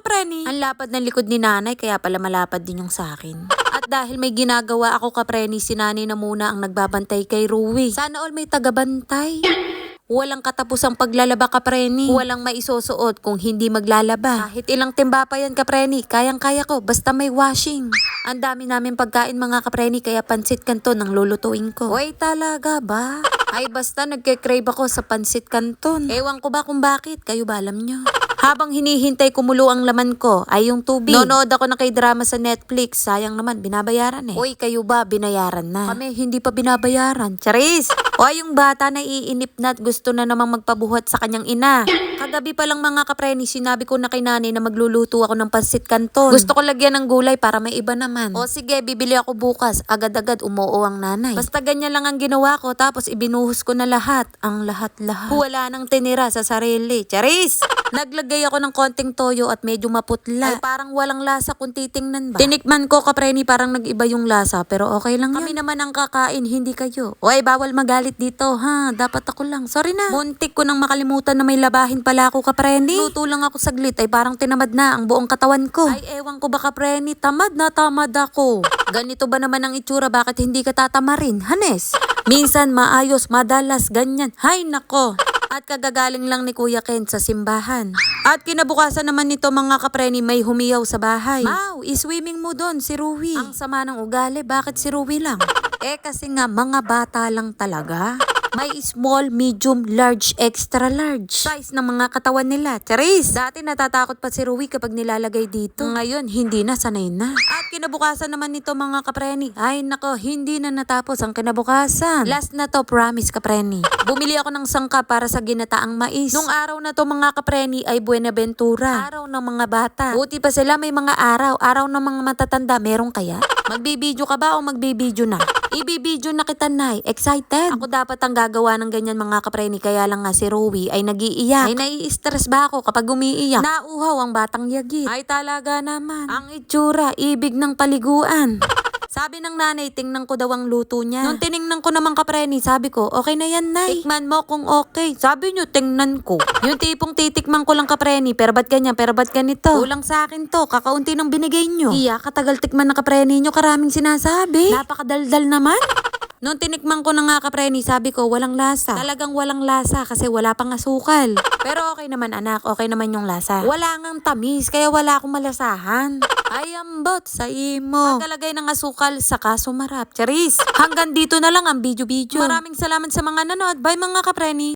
kapreni. Ang lapad ng likod ni nanay, kaya pala malapad din yung sa akin. At dahil may ginagawa ako kapreni, si nanay na muna ang nagbabantay kay Ruwi. Sana all may tagabantay. Walang katapusang paglalaba kapreni. Walang maisusuot kung hindi maglalaba. Kahit ilang timba pa yan kapreni, kayang-kaya ko basta may washing. Ang dami namin pagkain mga kapreni kaya pansit kanton ang lulutuin ko. Uy talaga ba? Ay basta nagke-crave ako sa pansit kanton. Ewan ko ba kung bakit, kayo ba alam nyo? Habang hinihintay kumulo ang laman ko ay yung tubig. Nonood ako na kay drama sa Netflix. Sayang naman, binabayaran eh. Uy, kayo ba, binayaran na? Kami, hindi pa binabayaran. Charis! O yung bata na iinip na at gusto na namang magpabuhat sa kanyang ina. Kagabi pa lang mga kapreni, sinabi ko na kay nanay na magluluto ako ng pansit kanton. Gusto ko lagyan ng gulay para may iba naman. O sige, bibili ako bukas. Agad-agad umuo ang nanay. Basta ganyan lang ang ginawa ko tapos ibinuhos ko na lahat. Ang lahat-lahat. Wala nang tinira sa sarili. Charis! Naglagay ako ng konting toyo at medyo maputla. Ay parang walang lasa kung titingnan ba. Tinikman ko kapreni parang nag-iba yung lasa pero okay lang Kami naman ang kakain, hindi kayo. Oy, bawal magalit dito ha. Dapat ako lang. Sorry na. Muntik ko nang makalimutan na may labahin pala ako kapreni. Luto lang ako saglit ay parang tinamad na ang buong katawan ko. Ay ewan ko ba kapreni, tamad na tamad ako. Ganito ba naman ang itsura bakit hindi ka tatamarin? Hanes. Minsan maayos, madalas, ganyan. Hay nako. At kagagaling lang ni Kuya Ken sa simbahan. At kinabukasan naman nito mga kapreni may humiyaw sa bahay. Mau, iswimming mo doon si Ruwi. Ang sama ng ugali, bakit si Ruwi lang? eh kasi nga mga bata lang talaga. May small, medium, large, extra large. Size ng mga katawan nila. Charis! Dati natatakot pa si Ruwi kapag nilalagay dito. Ngayon, hindi na, sanay na. At kinabukasan naman nito mga kapreni. Ay nako, hindi na natapos ang kinabukasan. Last na to, promise kapreni. Bumili ako ng sangka para sa ginataang mais. Nung araw na to mga kapreni ay Buenaventura. Araw ng mga bata. Buti pa sila may mga araw. Araw ng mga matatanda. Meron kaya? Magbibideo ka ba o magbibideo na? Ibibideo na kita, Nay. Excited? Ako dapat ang gagawa ng ganyan mga kapreni. Kaya lang nga si Rowie ay nagiiyak. Ay nai-stress ba ako kapag umiiyak? Nauuhaw ang batang yagit. Ay talaga naman. Ang itsura, ibig ng paliguan. Sabi ng nanay, tingnan ko daw ang luto niya. Nung tiningnan ko naman kapreni, sabi ko, okay na yan, nay. Tikman mo kung okay. Sabi niyo, tingnan ko. Yung tipong titikman ko lang kapreni, pero ba't ganyan, pero ba't ganito? Kulang sa akin to, kakaunti ng binigay niyo. Iya, katagal tikman ng kapreni niyo, karaming sinasabi. Napakadaldal naman. Nung tinikman ko na nga kapreni, sabi ko, walang lasa. Talagang walang lasa kasi wala pang asukal. Pero okay naman anak, okay naman yung lasa. Wala ngang tamis, kaya wala akong malasahan. Ay, ambot sa imo. Pagkalagay ng asukal sa kaso marap. Charis, hanggang dito na lang ang video-video. Maraming salamat sa mga nanood. Bye mga kapreni.